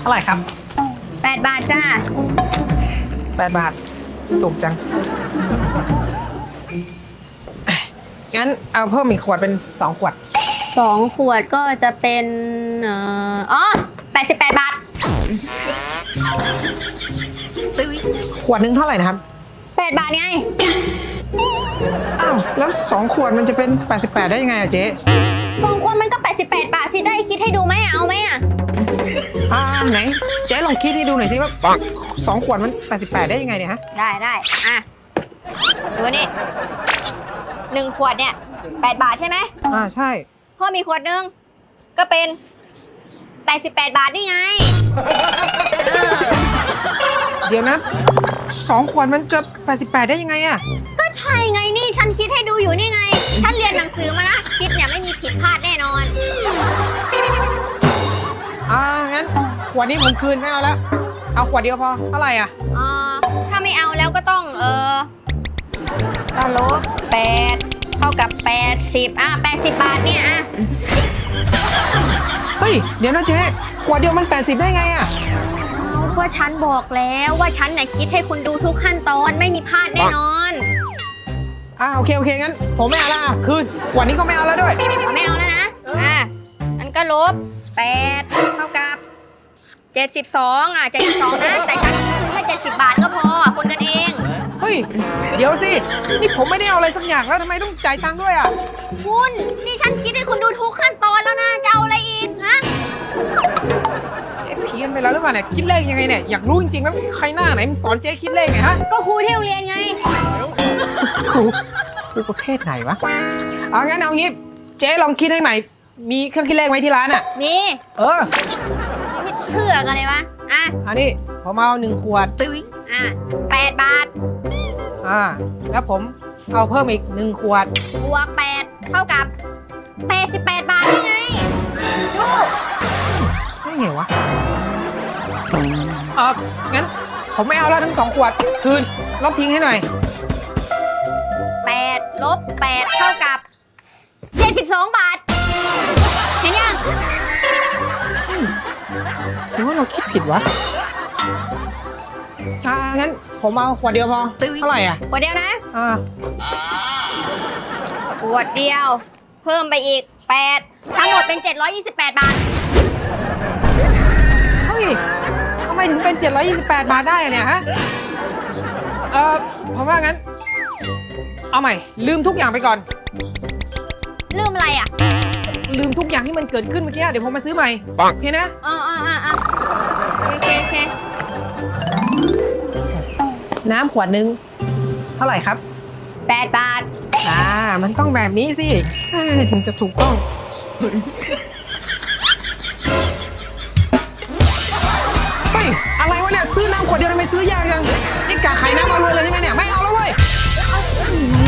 เท่าไหร่ครับ แปดบาทจ้า 8 บาทถูกจัง งั้นเอาเพิ่มอีกขวดเป็น 2 ขวด สองขวดก็จะเป็นเอ่ออ๋อแปดสิบแปดบาทขวดหนึงเท่าไหร่นะครับ แปดบาทไง อ้าว แล้ว 2 ขวดมันจะเป็น 88 ได้ยังไงอะเจ๊ สองขวดมันก็ คิดให้ดูไหมอะเอาไหมอะอ่าไหนเจ๊ลองคิดให้ดูหน่อยสิว่าสองขวดมัน 88 ได้ยังไงเนี่ยฮะได้ได้อะดูนี่หนึ่งขวดเนี่ยแปดบาทใช่ไหมอ่าใช่เพิ่มอีกขวดหนึงก็เป็น 88 บาทนี่ไงเออเดี๋ยวนะสองขวดมันจะ 88 ได้ยังไงอะก็ใช่ไงนี่ฉันคิดให้ดูอยู่นี่ไง ฉันเรียนหนังสือมานะคิดเนี่ยไม่มีผิดพลาดแน่นอน อ่างั้น ขวดนี้ผมคืนไม่เอาแล้ว เอาขวดเดียวพอเท่าไหร่อะเอ่อถ้าไม่เอาแล้วก็ต้องเออก็ลบแปดเท่ากับ 80 อะ 80 บาทเนี่ยอะ เฮ้ยเดี๋ยวนะเจ๊ขวดเดียวมัน 80 ได้ไงอะเอาก็ฉันบอกแล้วว่าฉันน่ะคิดให้คุณดูทุกขั้นตอนไม่มีพลาดแน่นอน อ่าโอเคโอเคงั้น ผมไม่เอาละอะคืนขวดนี้ก็ไม่เอาแล้วด้วย เอาไม่เอาแล้วนะ อะอันก็ลบ8เท่ากับ72อะ72นะแต่ฉันคิดแค่70บาทก็พอคนกันเอง เฮ้ย เดี๋ยวสิ นี่ผมไม่ได้เอาอะไรสักอย่างแล้วทำไมต้องจ่ายตังค์ด้วยอะ คุณนี่ฉันคิดให้คุณดูทุกขั้นตอนแล้วนะจะเอาอะไรอีกฮะเจ๊เพี้ยนไปแล้วหรือเปล่าเนี่ยคิดเลขยังไงเนี่ยอยากรู้จริงๆแล้วใครหน้าไหนมันสอนเจ๊คิดเลขไงฮะก็ครูที่โรงเรียนไง ครูครูประเภทไหนวะ เอางั้นเอางี้ เจ๊ลองคิดให้ใหม่ มีเครื่องคิดเลขไหมที่ร้านอะ นี่เออ นี่เถื่อกันเลยวะ อะ อันนี้ผมเอาหนึ่งขวด อะ8บาท อ่า แล้วผมเอาเพิ่มอีกหนึ่งขวด บวก8เท่ากับ88บาทนี่ไงดูได้ไงวะ เอองั้นผมไม่เอาแล้วทั้งสองขวด คืน ลบทิ้งให้หน่อย8 ลบ8เท่ากับ 72 บาท เห็นยัง หรือว่าเราคิดผิดวะ อ่างั้นผมเอาขวดเดียวพอ เท่าไหร่อะ ขวดเดียวนะ อ่า ขวดเดียว เพิ่มไปอีก 8 ทั้งหมดเป็น 728 บาท เฮ้ยทำไมถึงเป็น 728 บาทได้อะเนี่ยฮะ เออผมว่างั้น เอาใหม่ ลืมทุกอย่างไปก่อน ลืมอะไรอะลืมทุกอย่างที่มันเกิดขึ้นเมื่อกี้เดี๋ยวผมมาซื้อใหม่โอเคนะ อ๋ออ๋ออ๋ออ๋อโอเคโอเคน้ำขวดหนึ่งเท่าไหร่ครับ8บาท อ่า มันต้องแบบนี้สิเอ้ยถึงจะถูกต้อง เฮ้ย อะไรวะเนี่ย ซื้อน้ำขวดเดียวทำไมซื้อยากจัง นี่กะขายน้ำเอารวยเลยใช่ไหมเนี่ย ไม่เอา Ooh.